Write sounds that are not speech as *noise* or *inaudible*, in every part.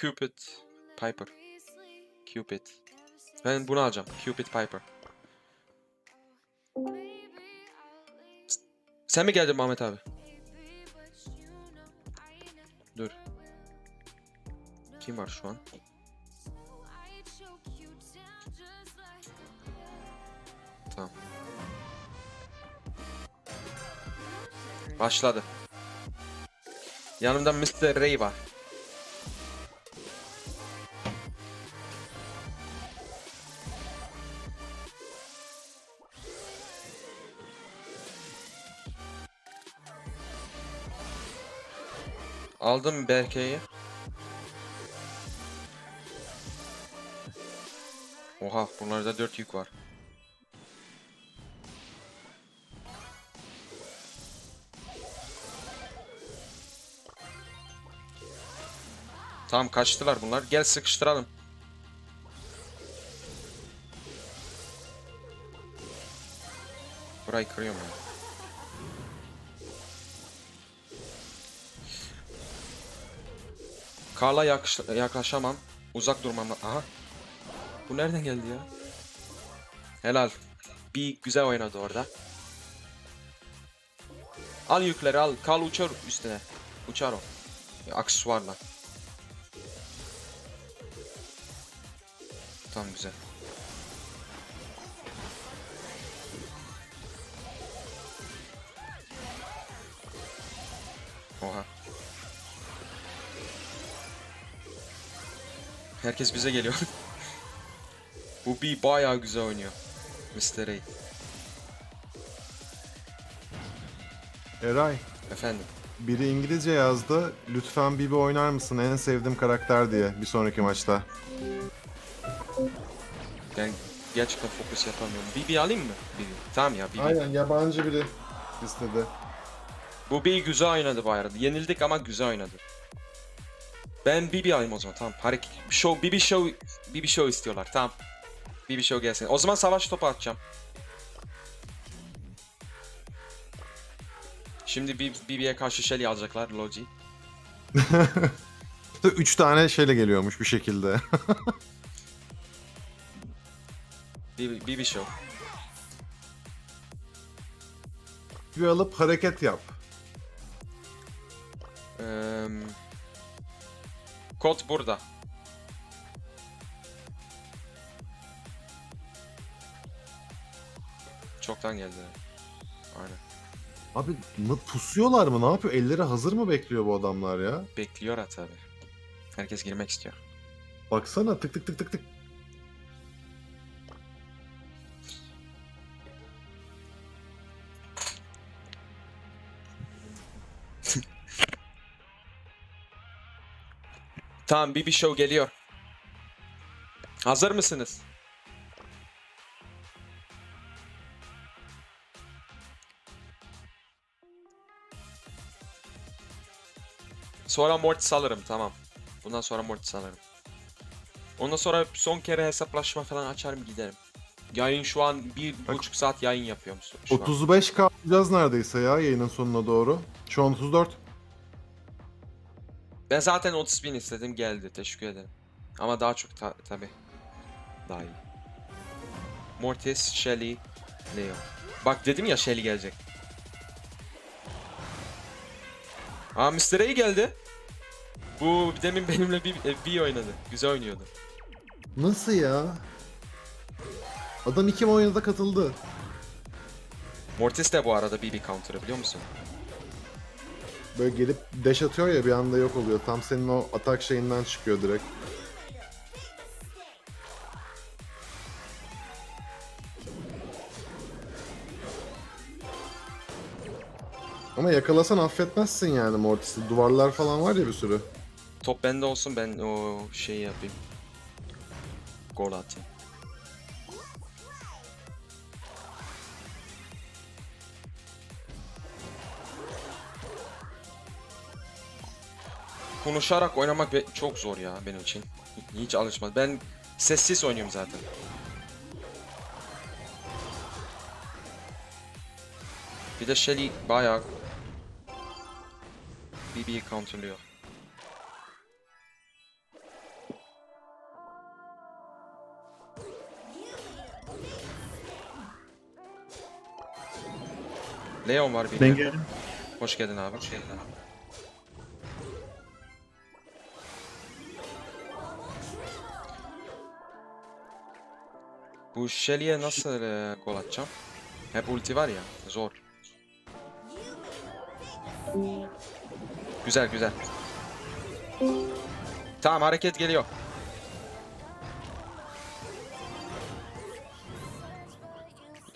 Cupid. Piper. Cupid. Ben bunu alacağım. Cupid Piper. Sen mi geldin Muhammed abi? Dur. Kim var şu an? Tamam. Başladı. Yanımda Mr. Ray var. Aldım Berke'yi. Oha bunlarda 4 yük var. Tamam kaçtılar bunlar. Gel sıkıştıralım. Burayı kırıyorum ben. Karla yakış- yaklaşamam. Uzak durmam. la- Aha. Bu nereden geldi ya? Helal. Bir güzel oynadı orada. Al yükleri al. Kal uçar üstüne. Uçar o. Aksesuarla. Tamam güzel. Oha. Herkes bize geliyor. *laughs* Bu bir bayağı güzel oynuyor. Mr. A. Eray, Efendim. biri İngilizce yazdı. Lütfen Bibi oynar mısın? En sevdiğim karakter diye bir sonraki maçta. Ben gerçekten fokus yapamıyorum. BB alayım mı? BB. Tamam ya BB. Aynen yabancı biri istedi. Bu bir güzel oynadı bu arada. Yenildik ama güzel oynadı. Ben BB alayım o zaman tamam. Hareket. Show, BB show, BB show istiyorlar tamam. BB show gelsin. O zaman savaş topu atacağım. Şimdi BB'ye karşı Shelly alacaklar Logi. İşte *laughs* üç tane şeyle geliyormuş bir şekilde. *laughs* BB, BB show. bir alıp hareket yap. Eee kod burada. Çoktan geldiler. Aynen. Abi mı pusuyorlar mı? Ne yapıyor? Elleri hazır mı bekliyor bu adamlar ya? Bekliyor ha tabi. Herkes girmek istiyor. Baksana tık tık tık tık tık. Tamam BB Show geliyor. Hazır mısınız? Sonra Mortis alırım tamam. Bundan sonra Mortis alırım. Ondan sonra son kere hesaplaşma falan açarım giderim. Yayın şu an bir Bak. buçuk saat yayın yapıyorum şu an. 35 kalacağız neredeyse ya yayının sonuna doğru. Şu an 34. Ben zaten 30 bin istedim geldi teşekkür ederim. Ama daha çok ta tabi. Daha iyi. Mortis, Shelly, Leo. Bak dedim ya Shelly gelecek. Aa Mr. A geldi. Bu demin benimle bir, bir oynadı. Güzel oynuyordu. Nasıl ya? Adam iki oyunda katıldı. Mortis de bu arada BB counter'ı biliyor musun? Böyle gelip dash atıyor ya bir anda yok oluyor. Tam senin o atak şeyinden çıkıyor direkt. Ama yakalasan affetmezsin yani Mortis'i. Duvarlar falan var ya bir sürü. Top bende olsun ben o şeyi yapayım. Gol atayım. konuşarak oynamak çok zor ya benim için. Hiç alışmadım. Ben sessiz oynuyorum zaten. Bir de Shelly bayağı BB'yi counterlıyor. Leon var bir de. Hoş geldin abi. Hoş geldin abi. Bu Shelly'e nasıl e, gol atacağım? Hep ulti var ya. Zor. Güzel güzel. Tamam hareket geliyor.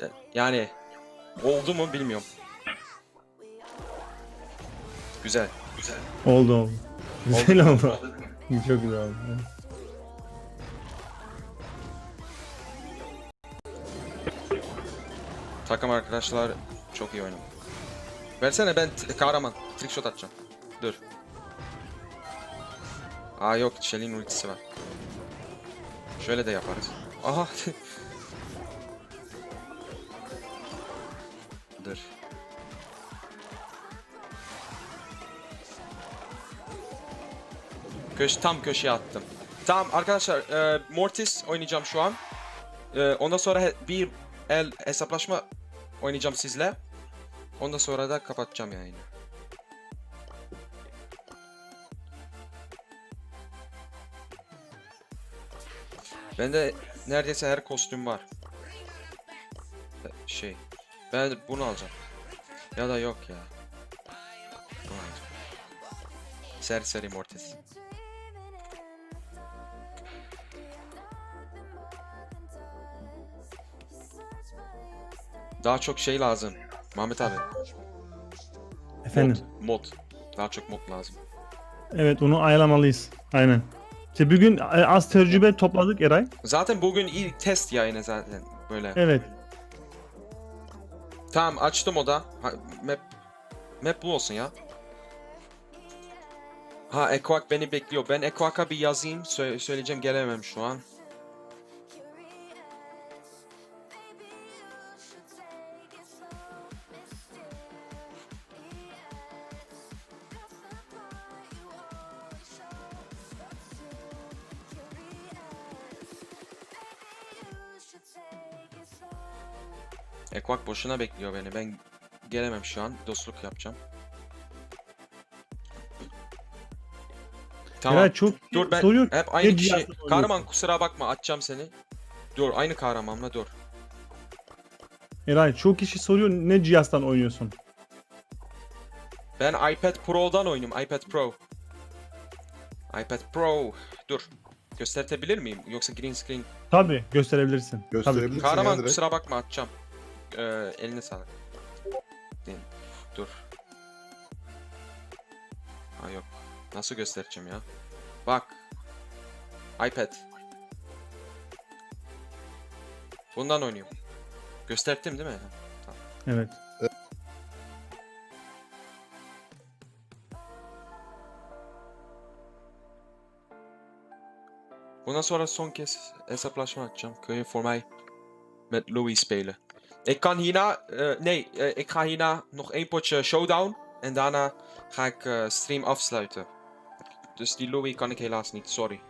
E, Yani oldu mu bilmiyorum. Güzel. Güzel. Oldu oldu. Güzel oldu. *laughs* Çok güzel oldu. Takım arkadaşlar çok iyi oynadı. Versene ben kahraman. Trickshot atacağım. Dur. Aa yok Shelly'nin ultisi var. Şöyle de yaparız. Aha. *laughs* Dur. Köş tam köşeye attım. Tamam arkadaşlar e, Mortis oynayacağım şu an. E, ondan sonra bir el hesaplaşma oynayacağım sizle. Ondan sonra da kapatacağım yayını. Bende neredeyse her kostüm var. Şey. Ben bunu alacağım. Ya da yok ya. Bunu alacağım. Serseri Mortis. Daha çok şey lazım. Mahmet abi. Efendim. Mod. mod. Daha çok mod lazım. Evet onu ayarlamalıyız. Aynen. İşte bugün e, az tecrübe topladık Eray. Zaten bugün ilk test yayını zaten böyle. Evet. Tamam açtım o da. Ha, map map bu olsun ya. Ha Ekvak beni bekliyor. Ben Ekvak'a bir yazayım. Sö- söyleyeceğim gelemem şu an. Ekvak boşuna bekliyor beni. Ben gelemem şu an. Dostluk yapacağım. Tamam. Eray çok Dur ben soruyor. hep aynı Ne kişi. oynuyorsun? Kahraman kusura bakma açacağım seni. Dur aynı kahramanla dur. Eray çok kişi soruyor ne cihazdan oynuyorsun? Ben iPad Pro'dan oynuyorum. iPad Pro. iPad Pro. Dur. Göstertebilir miyim? Yoksa green screen. Tabi gösterebilirsin. Tabii. Gösterebilirsin Kahraman ya direkt. kusura bakma atacağım. Ee, sağlık. Değil. Dur. Ha yok. Nasıl göstereceğim ya? Bak. iPad. Bundan oynuyorum. Gösterdim değil mi? Evet. Bundan sonra son kez hesaplaşma je voor mij met Louis spelen? Ik kan hierna, eh, nee, eh, ik ga hierna nog één potje showdown. En daarna ga ik eh, stream afsluiten. Dus die Louis kan ik helaas niet, sorry.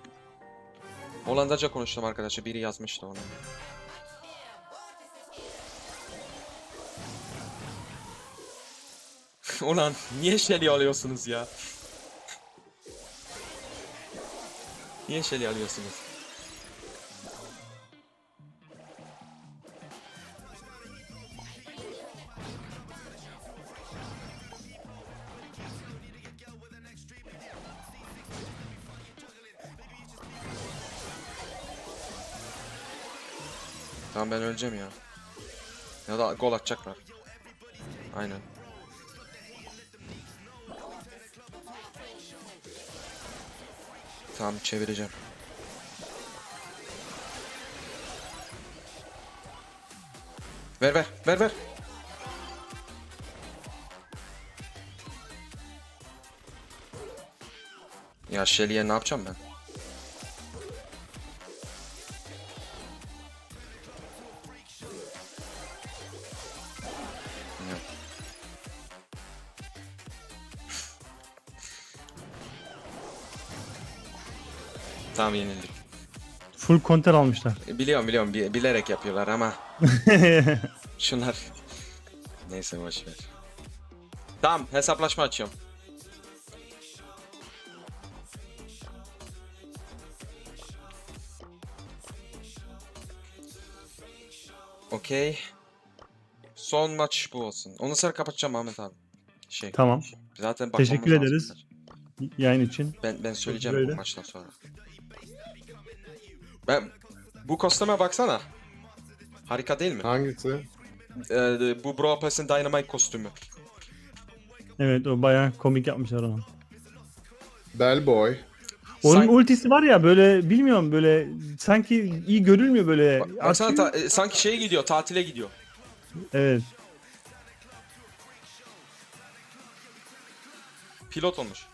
Hollandaca konuştum arkadaşlar. Biri yazmıştı onu. *laughs* Ulan niye Shelly alıyorsunuz ya? Niye Shelly alıyorsunuz? Tamam ben öleceğim ya. Ya da gol atacaklar. Aynen. Tamam çevireceğim. Ver ver ver ver. Ya Shelly'e ne yapacağım ben? Tamam yenildik. Full konter almışlar. Biliyorum biliyorum bi- bilerek yapıyorlar ama *laughs* şunlar neyse boş ver. Tamam hesaplaşma açıyorum. Okey. Son maç bu olsun. Onu sonra kapatacağım Ahmet abi. Şey. Tamam. Zaten bakmamız Teşekkür lazım. ederiz. Yayın için. Ben ben söyleyeceğim Böyle. bu maçtan sonra. Ben bu kostüme baksana. Harika değil mi? Hangisi? Ee, bu Bro Pass'in Dynamite kostümü. Evet o bayağı komik yapmışlar onu. Bellboy. Onun Sanki- ultisi var ya böyle bilmiyorum böyle sanki iyi görülmüyor böyle. Bak- Baksana Atıyor. ta- e, sanki şeye gidiyor, tatile gidiyor. Evet. Pilot olmuş.